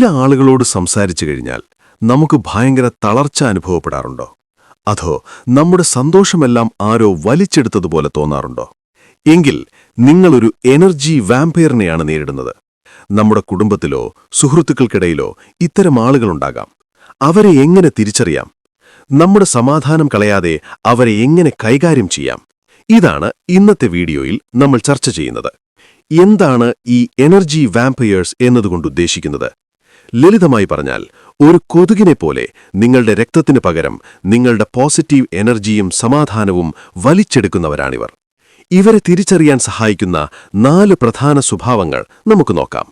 ചില ആളുകളോട് സംസാരിച്ചു കഴിഞ്ഞാൽ നമുക്ക് ഭയങ്കര തളർച്ച അനുഭവപ്പെടാറുണ്ടോ? അതോ നമ്മുടെ സന്തോഷമെല്ലാം ആരോ വലിച്ചെടുത്തതുപോലെ തോന്നാറുണ്ടോ? എങ്കിൽ നിങ്ങളൊരു എനർജി വാമ്പയറിനെയാണ് നേരിടുന്നത്. നമ്മുടെ കുടുംബത്തിലോ സുഹൃത്തുക്കൾക്കിടയിലോ ഇത്തരം ആളുകളുണ്ടാകാം. അവരെ എങ്ങനെ തിരിച്ചറിയാം? നമ്മുടെ സമാധാനം കളയാതെ അവരെ എങ്ങനെ കൈകാര്യം ചെയ്യാം? ഇതാണ് ഇന്നത്തെ വീഡിയോയിൽ നമ്മൾ ചർച്ച ചെയ്യുന്നത്. എന്താണ് ഈ എനർജി വാമ്പയേഴ്സ് എന്നതുകൊണ്ട് ഉദ്ദേശിക്കുന്നത്? ലളിതമായി പറഞ്ഞാൽ ഒരു കൊതുകിനെ പോലെ നിങ്ങളുടെ രക്തത്തിന് പകരം നിങ്ങളുടെ പോസിറ്റീവ് എനർജിയും സമാധാനവും വലിച്ചെടുക്കുന്നവരാണിവർ. ഇവരെ തിരിച്ചറിയാൻ സഹായിക്കുന്ന നാല് പ്രധാന സ്വഭാവങ്ങൾ നമുക്ക് നോക്കാം.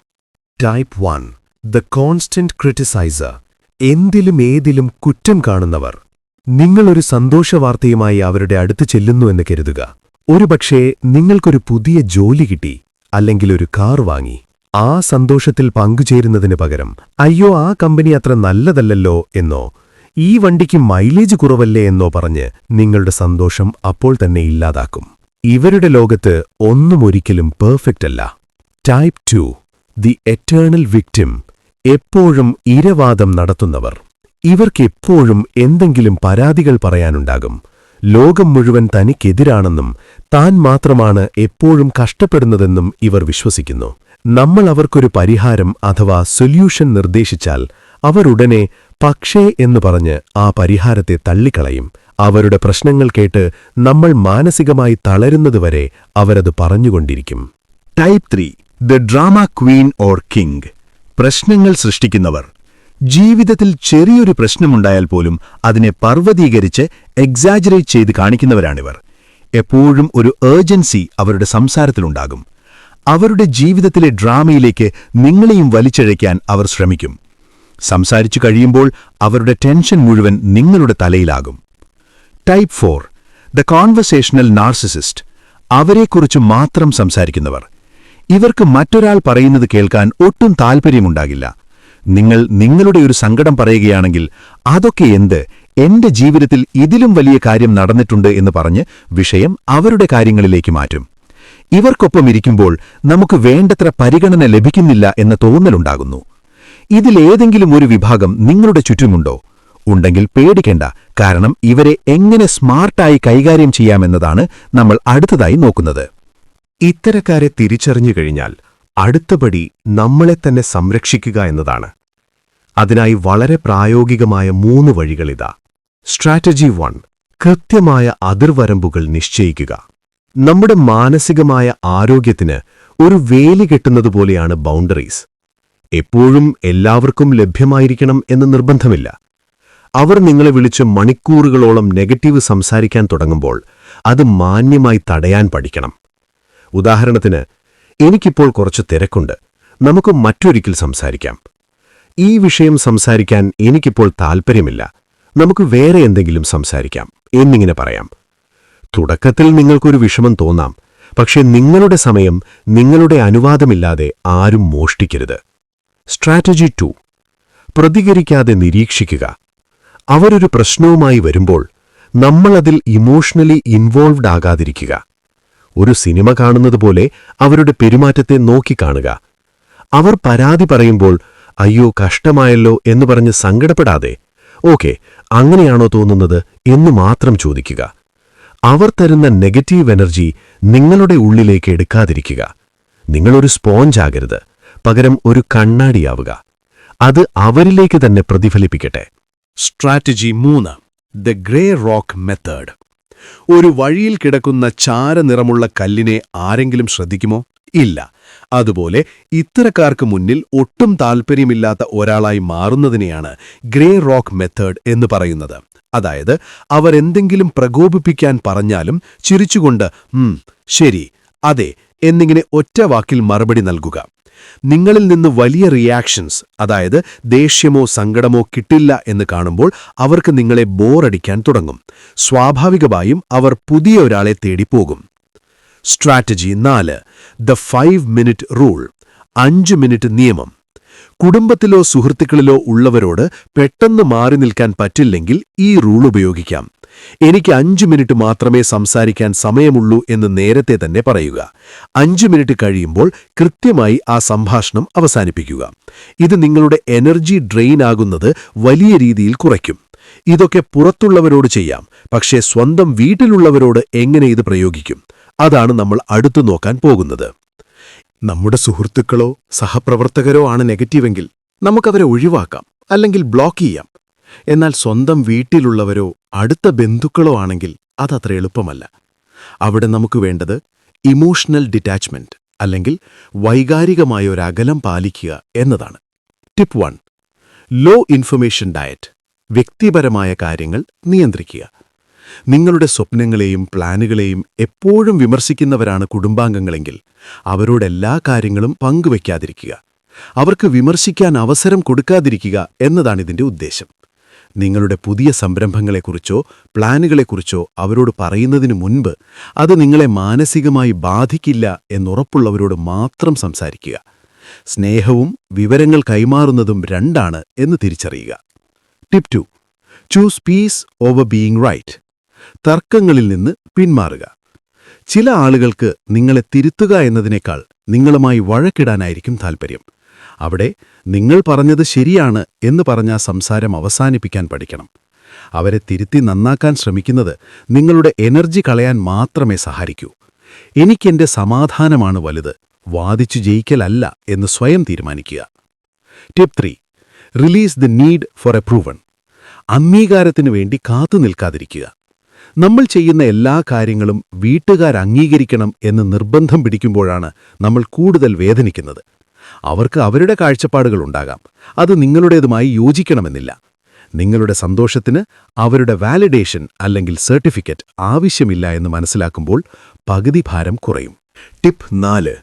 Type one the constant criticiser എന്തിലും ഏതിലും കുറ്റം കാണുന്നവർ. നിങ്ങളൊരു സന്തോഷവാർത്തയുമായി അവരുടെ അടുത്ത് ചെല്ലുന്നുവെന്ന് കരുതുക. ഒരുപക്ഷേ നിങ്ങൾക്കൊരു പുതിയ ജോലി കിട്ടി അല്ലെങ്കിൽ ഒരു കാർ വാങ്ങി. ആ സന്തോഷത്തിൽ പങ്കുചേരുന്നതിന് പകരം അയ്യോ ആ കമ്പനി അത്ര നല്ലതല്ലല്ലോ എന്നോ ഈ വണ്ടിക്ക് മൈലേജ് കുറവല്ലേ എന്നോ പറഞ്ഞ് നിങ്ങളുടെ സന്തോഷം അപ്പോൾ തന്നെ ഇല്ലാതാക്കും. ഇവരുടെ ലോകത്ത് ഒന്നും ഒരിക്കലും പെർഫെക്റ്റ് അല്ല. Type two the eternal victim എപ്പോഴും ഇരവാദം നടത്തുന്നവർ. ഇവർക്കെപ്പോഴും എന്തെങ്കിലും പരാതികൾ പറയാനുണ്ടാകും. ലോകം മുഴുവൻ തനിക്കെതിരാണെന്നും താൻ മാത്രമാണ് എപ്പോഴും കഷ്ടപ്പെടുന്നതെന്നും ഇവർ വിശ്വസിക്കുന്നു. നമ്മൾ അവർക്കൊരു പരിഹാരം അഥവാ സൊല്യൂഷൻ നിർദ്ദേശിച്ചാൽ അവരുടനെ പക്ഷേ എന്ന് പറഞ്ഞ് ആ പരിഹാരത്തെ തള്ളിക്കളയും. അവരുടെ പ്രശ്നങ്ങൾ കേട്ട് നമ്മൾ മാനസികമായി തളരുന്നതുവരെ അവരത് പറഞ്ഞുകൊണ്ടിരിക്കും. Type three the drama queen or king. പ്രശ്നങ്ങൾ സൃഷ്ടിക്കുന്നവർ. ജീവിതത്തിൽ ചെറിയൊരു പ്രശ്നമുണ്ടായാൽ പോലും അതിനെ പർവതീകരിച്ച് എക്സാജറേറ്റ് ചെയ്ത് കാണിക്കുന്നവരാണിവർ. എപ്പോഴും ഒരു ഏർജൻസി അവരുടെ സംസാരത്തിലുണ്ടാകും. അവരുടെ ജീവിതത്തിലെ ഡ്രാമയിലേക്ക് നിങ്ങളെയും വലിച്ചഴയ്ക്കാൻ അവർ ശ്രമിക്കും. സംസാരിച്ചു കഴിയുമ്പോൾ അവരുടെ ടെൻഷൻ മുഴുവൻ നിങ്ങളുടെ തലയിലാകും. Type four the conversational narcissist അവരെക്കുറിച്ച് മാത്രം സംസാരിക്കുന്നവർ. ഇവർക്ക് മറ്റൊരാൾ പറയുന്നത് കേൾക്കാൻ ഒട്ടും താൽപ്പര്യമുണ്ടാകില്ല. നിങ്ങൾ നിങ്ങളുടെ ഒരു സങ്കടം പറയുകയാണെങ്കിൽ അതൊക്കെ എന്ത്? എന്റെ ജീവിതത്തിൽ ഇതിലും വലിയ കാര്യം നടന്നിട്ടുണ്ട് എന്ന് പറഞ്ഞ് വിഷയം അവരുടെ കാര്യങ്ങളിലേക്ക് മാറ്റും. ഇവർക്കൊപ്പം ഇരിക്കുമ്പോൾ നമുക്ക് വേണ്ടത്ര പരിഗണന ലഭിക്കുന്നില്ല എന്ന തോന്നലുണ്ടാകുന്നു. ഇതിലേതെങ്കിലും ഒരു വിഭാഗം നിങ്ങളുടെ ചുറ്റുമുണ്ടോ? ഉണ്ടെങ്കിൽ പേടിക്കേണ്ട കാരണം ഇവരെ എങ്ങനെ സ്മാർട്ടായി കൈകാര്യം ചെയ്യാമെന്നതാണ് നമ്മൾ അടുത്തതായി നോക്കുന്നത്. ഇത്തരക്കാരെ തിരിച്ചറിഞ്ഞു കഴിഞ്ഞാൽ അടുത്തപടി നമ്മളെ തന്നെ സംരക്ഷിക്കുക എന്നതാണ്. അതിനായി വളരെ പ്രായോഗികമായ മൂന്ന് വഴികളിതാ. സ്ട്രാറ്റജി വൺ കൃത്യമായ അതിർവരമ്പുകൾ നിശ്ചയിക്കുക. നമ്മുടെ മാനസികമായ ആരോഗ്യത്തിന് ഒരു വേലി കെട്ടുന്നതുപോലെയാണ് ബൗണ്ടറീസ് എപ്പോഴും എല്ലാവർക്കും ലഭ്യമായിരിക്കണം എന്ന് നിർബന്ധമില്ല. അവർ നിങ്ങളെ വിളിച്ച് മണിക്കൂറുകളോളം നെഗറ്റീവ് സംസാരിക്കാൻ തുടങ്ങുമ്പോൾ അത് മാന്യമായി തടയാൻ പഠിക്കണം. ഉദാഹരണത്തിന് എനിക്കിപ്പോൾ കുറച്ച് തിരക്കുണ്ട്. നമുക്ക് മറ്റൊരിക്കൽ സംസാരിക്കാം. ഈ വിഷയം സംസാരിക്കാൻ എനിക്കിപ്പോൾ താൽപ്പര്യമില്ല. നമുക്ക് വേറെ എന്തെങ്കിലും സംസാരിക്കാം. എന്നിങ്ങനെ പറയാം. തുടക്കത്തിൽ നിങ്ങൾക്കൊരു വിഷമം തോന്നാം. പക്ഷേ നിങ്ങളുടെ സമയം നിങ്ങളുടെ അനുവാദമില്ലാതെ ആരും മോഷ്ടിക്കരുത്. Strategy two. പ്രതികരിക്കാതെ നിരീക്ഷിക്കുക. അവരൊരു പ്രശ്നവുമായി വരുമ്പോൾ നമ്മളതിൽ ഇമോഷണലി ഇൻവോൾവ്ഡ് ആകാതിരിക്കുക. ഒരു സിനിമ കാണുന്നതുപോലെ അവരുടെ പെരുമാറ്റത്തെ നോക്കിക്കാണുക അവർ പരാതി പറയുമ്പോൾ അയ്യോ കഷ്ടമായല്ലോ എന്ന് പറഞ്ഞ് സങ്കടപ്പെടാതെ. ഓക്കെ അങ്ങനെയാണോ തോന്നുന്നത് എന്ന് മാത്രം ചോദിക്കുക. അവർ തരുന്ന നെഗറ്റീവ് എനർജി നിങ്ങളുടെ ഉള്ളിലേക്ക് എടുക്കാതിരിക്കുക. നിങ്ങളൊരു സ്പോഞ്ചാകരുത് പകരം ഒരു കണ്ണാടിയാവുക. അത് അവരിലേക്ക് തന്നെ പ്രതിഫലിപ്പിക്കട്ടെ. സ്ട്രാറ്റജി മൂന്ന്. The grey rock method. ഒരു വഴിയിൽ കിടക്കുന്ന ചാരനിറമുള്ള കല്ലിനെ ആരെങ്കിലും ശ്രദ്ധിക്കുമോ? ഇല്ല. അതുപോലെ ഇത്തരക്കാർക്ക് മുന്നിൽ ഒട്ടും താൽപ്പര്യമില്ലാത്ത ഒരാളായി മാറുന്നതിനെയാണ് ഗ്രേ റോക്ക് മെത്തേഡ് എന്ന് പറയുന്നത്. അതായത് അവർ എന്തെങ്കിലും പ്രകോപിപ്പിക്കാൻ പറഞ്ഞാലും ചിരിച്ചുകൊണ്ട് ശരി അതെ എന്നിങ്ങനെ ഒറ്റ വാക്കിൽ മറുപടി നൽകുക. നിങ്ങളിൽ നിന്ന് വലിയ റിയാക്ഷൻസ് അതായത് ദേഷ്യമോ സങ്കടമോ കിട്ടില്ല എന്ന് കാണുമ്പോൾ അവർക്ക് നിങ്ങളെ ബോറടിക്കാൻ തുടങ്ങും. സ്വാഭാവികമായും അവർ പുതിയ ഒരാളെ തേടിപ്പോകും. സ്ട്രാറ്റജി നാല് ദ ഫൈവ് മിനിറ്റ് റൂൾ അഞ്ച് മിനിറ്റ് നിയമം. കുടുംബത്തിലോ സുഹൃത്തുക്കളിലോ ഉള്ളവരോട് പെട്ടെന്ന് മാറി നിൽക്കാൻ പറ്റില്ലെങ്കിൽ ഈ റൂൾ ഉപയോഗിക്കാം. എനിക്ക് അഞ്ച് മിനിറ്റ് മാത്രമേ സംസാരിക്കാൻ സമയമുള്ളൂ എന്ന് നേരത്തെ തന്നെ പറയുക. അഞ്ച് മിനിറ്റ് കഴിയുമ്പോൾ കൃത്യമായി ആ സംഭാഷണം അവസാനിപ്പിക്കുക. ഇത് നിങ്ങളുടെ എനർജി ഡ്രെയിൻ ആകുന്നത് വലിയ രീതിയിൽ കുറയ്ക്കും. ഇതൊക്കെ പുറത്തുള്ളവരോട് ചെയ്യാം. പക്ഷേ സ്വന്തം വീട്ടിലുള്ളവരോട് എങ്ങനെ ഇത് പ്രയോഗിക്കും? അതാണ് നമ്മൾ അടുത്തു നോക്കാൻ പോകുന്നത്. നമ്മുടെ സുഹൃത്തുക്കളോ സഹപ്രവർത്തകരോ ആണ് നെഗറ്റീവെങ്കിൽ നമുക്കവരെ ഒഴിവാക്കാം അല്ലെങ്കിൽ ബ്ലോക്ക് ചെയ്യാം. എന്നാൽ സ്വന്തം വീട്ടിലുള്ളവരോ അടുത്ത ബന്ധുക്കളോ ആണെങ്കിൽ അതത്ര എളുപ്പമല്ല. അവിടെ നമുക്ക് വേണ്ടത് ഇമോഷണൽ ഡിറ്റാച്ച്മെന്റ് അല്ലെങ്കിൽ വൈകാരികമായ ഒരു അകലം പാലിക്കുക എന്നതാണ്. Tip one low information diet വ്യക്തിപരമായ കാര്യങ്ങൾ നിയന്ത്രിക്കുക. നിങ്ങളുടെ സ്വപ്നങ്ങളെയും പ്ലാനുകളെയും എപ്പോഴും വിമർശിക്കുന്നവരാണ് കുടുംബാംഗങ്ങളെങ്കിൽ അവരോടെല്ലാ കാര്യങ്ങളും പങ്കുവയ്ക്കാതിരിക്കുക. അവർക്ക് വിമർശിക്കാൻ അവസരം കൊടുക്കാതിരിക്കുക എന്നതാണിതിന്റെ ഉദ്ദേശം. നിങ്ങളുടെ പുതിയ സംരംഭങ്ങളെക്കുറിച്ചോ പ്ലാനുകളെക്കുറിച്ചോ അവരോട് പറയുന്നതിനു മുൻപ് അത് നിങ്ങളെ മാനസികമായി ബാധിക്കില്ല എന്നുറപ്പുള്ളവരോട് മാത്രം സംസാരിക്കുക. സ്നേഹവും വിവരങ്ങൾ കൈമാറുന്നതും രണ്ടാണ് എന്ന് തിരിച്ചറിയുക. Tip two choose peace over being right തർക്കങ്ങളിൽ നിന്ന് പിന്മാറുക. ചില ആളുകൾക്ക് നിങ്ങളെ തിരുത്തുക എന്നതിനേക്കാൾ നിങ്ങളുമായി വഴക്കിടാനായിരിക്കും താൽപ്പര്യം അവിടെ നിങ്ങൾ പറഞ്ഞത് ശരിയാണ് എന്ന് പറഞ്ഞ സംസാരം അവസാനിപ്പിക്കാൻ പഠിക്കണം. അവരെ തിരുത്തി നന്നാക്കാൻ ശ്രമിക്കുന്നത് നിങ്ങളുടെ എനർജി കളയാൻ മാത്രമേ സഹായിക്കൂ. എനിക്കെന്റെ സമാധാനമാണ് വലുത് വാദിച്ചു ജയിക്കലല്ല എന്ന് സ്വയം തീരുമാനിക്കുക. Tip three release the need for approval അംഗീകാരത്തിനു വേണ്ടി കാത്തു നിൽക്കാതിരിക്കുക. നമ്മൾ ചെയ്യുന്ന എല്ലാ കാര്യങ്ങളും വീട്ടുകാർ അംഗീകരിക്കണം എന്ന് നിർബന്ധം പിടിക്കുമ്പോഴാണ് നമ്മൾ കൂടുതൽ വേദനിക്കുന്നത്. അവർക്ക് അവരുടെ കാഴ്ചപ്പാടുകളുണ്ടാകാം അത് നിങ്ങളുടേതുമായി യോജിക്കണമെന്നില്ല. നിങ്ങളുടെ സന്തോഷത്തിന് അവരുടെ വാലിഡേഷൻ അല്ലെങ്കിൽ സർട്ടിഫിക്കറ്റ് ആവശ്യമില്ല എന്ന് മനസ്സിലാക്കുമ്പോൾ പകുതി ഭാരം കുറയും. ടിപ്പ് നാല്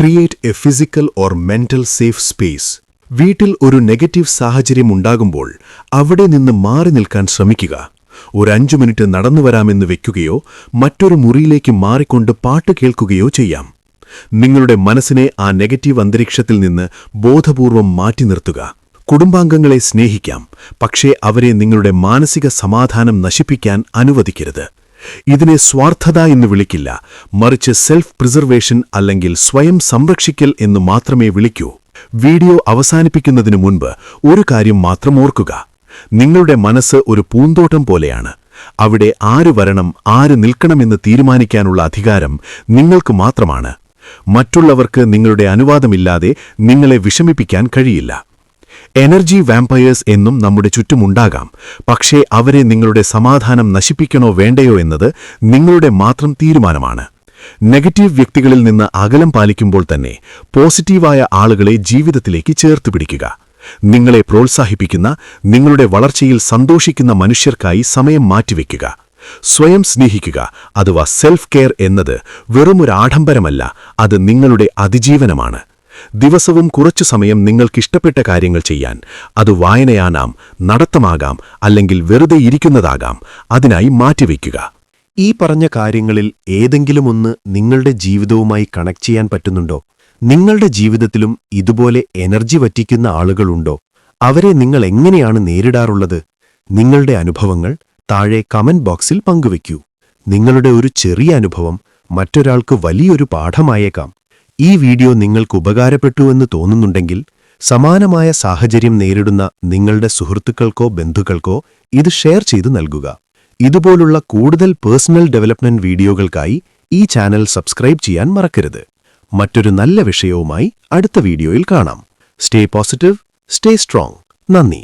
create a physical or mental safe space വീട്ടിൽ ഒരു നെഗറ്റീവ് സാഹചര്യം ഉണ്ടാകുമ്പോൾ അവിടെ നിന്ന് മാറി നിൽക്കാൻ ശ്രമിക്കുക. ഒരു അഞ്ചു മിനിറ്റ് നടന്നു വരാമെന്ന് വെക്കുകയോ മറ്റൊരു മുറിയിലേക്ക് മാറിക്കൊണ്ട് പാട്ട് കേൾക്കുകയോ ചെയ്യാം. നിങ്ങളുടെ മനസ്സിനെ ആ നെഗറ്റീവ് അന്തരീക്ഷത്തിൽ നിന്ന് ബോധപൂർവം മാറ്റി നിർത്തുക. കുടുംബാംഗങ്ങളെ സ്നേഹിക്കാം പക്ഷേ അവരെ നിങ്ങളുടെ മാനസിക സമാധാനം നശിപ്പിക്കാൻ അനുവദിക്കരുത്. ഇതിനെ സ്വാർത്ഥത എന്ന് വിളിക്കില്ല മറിച്ച് സെൽഫ് പ്രിസർവേഷൻ അല്ലെങ്കിൽ സ്വയം സംരക്ഷിക്കൽ എന്ന് മാത്രമേ വിളിക്കൂ. വീഡിയോ അവസാനിപ്പിക്കുന്നതിനു മുൻപ് ഒരു കാര്യം മാത്രം ഓർക്കുക. നിങ്ങളുടെ മനസ്സ് ഒരു പൂന്തോട്ടം പോലെയാണ്. അവിടെ ആര് വരണം ആര് നിൽക്കണമെന്ന് തീരുമാനിക്കാനുള്ള അധികാരം നിങ്ങൾക്ക് മാത്രമാണ്. മറ്റുള്ളവർക്ക് നിങ്ങളുടെ അനുവാദമില്ലാതെ നിങ്ങളെ വിഷമിപ്പിക്കാൻ കഴിയില്ല. എനർജി വാമ്പയേഴ്സ് എന്നും നമ്മുടെ ചുറ്റുമുണ്ടാകാം. പക്ഷേ അവരെ നിങ്ങളുടെ സമാധാനം നശിപ്പിക്കണോ വേണ്ടയോ എന്നത് നിങ്ങളുടെ മാത്രം തീരുമാനമാണ്. നെഗറ്റീവ് വ്യക്തികളിൽ നിന്ന് അകലം പാലിക്കുമ്പോൾ തന്നെ പോസിറ്റീവായ ആളുകളെ ജീവിതത്തിലേക്ക് ചേർത്ത് പിടിക്കുക. നിങ്ങളെ പ്രോത്സാഹിപ്പിക്കുന്ന നിങ്ങളുടെ വളർച്ചയിൽ സന്തോഷിക്കുന്ന മനുഷ്യർക്കായി സമയം മാറ്റിവെക്കുക. സ്വയം സ്നേഹിക്കുക. അഥവാ സെൽഫ് കെയർ എന്നത് വെറുമൊരു ആഡംബരമല്ല അത് നിങ്ങളുടെ അതിജീവനമാണ്. ദിവസവും കുറച്ചു സമയം നിങ്ങൾക്കിഷ്ടപ്പെട്ട കാര്യങ്ങൾ ചെയ്യാൻ അത് വായനയാനാം നടത്തമാകാം അല്ലെങ്കിൽ വെറുതെ ഇരിക്കുന്നതാകാം അതിനായി മാറ്റിവെക്കുക. ഈ പറഞ്ഞ കാര്യങ്ങളിൽ ഏതെങ്കിലുമൊന്ന് നിങ്ങളുടെ ജീവിതവുമായി കണക്ട് ചെയ്യാൻ പറ്റുന്നുണ്ടോ? നിങ്ങളുടെ ജീവിതത്തിലും ഇതുപോലെ എനർജി വറ്റിക്കുന്ന ആളുകളുണ്ടോ? അവരെ നിങ്ങൾ എങ്ങനെയാണ് നേരിടാറുള്ളത്? നിങ്ങളുടെ അനുഭവങ്ങൾ താഴെ കമന്റ് ബോക്സിൽ പങ്കുവയ്ക്കൂ. നിങ്ങളുടെ ഒരു ചെറിയ അനുഭവം മറ്റൊരാൾക്ക് വലിയൊരു പാഠമായേക്കാം. ഈ വീഡിയോ നിങ്ങൾക്ക് ഉപകാരപ്പെട്ടുവെന്ന് തോന്നുന്നുണ്ടെങ്കിൽ സമാനമായ സാഹചര്യം നേരിടുന്ന നിങ്ങളുടെ സുഹൃത്തുക്കൾക്കോ ബന്ധുക്കൾക്കോ ഇത് ഷെയർ ചെയ്തു നൽകുക. ഇതുപോലുള്ള കൂടുതൽ പേഴ്സണൽ ഡെവലപ്മെന്റ് വീഡിയോകൾക്കായി ഈ ചാനൽ സബ്സ്ക്രൈബ് ചെയ്യാൻ മറക്കരുത്. മറ്റൊരു നല്ല വിഷയവുമായി അടുത്ത വീഡിയോയിൽ കാണാം. സ്റ്റേ പോസിറ്റീവ് സ്റ്റേ സ്ട്രോങ് നന്ദി.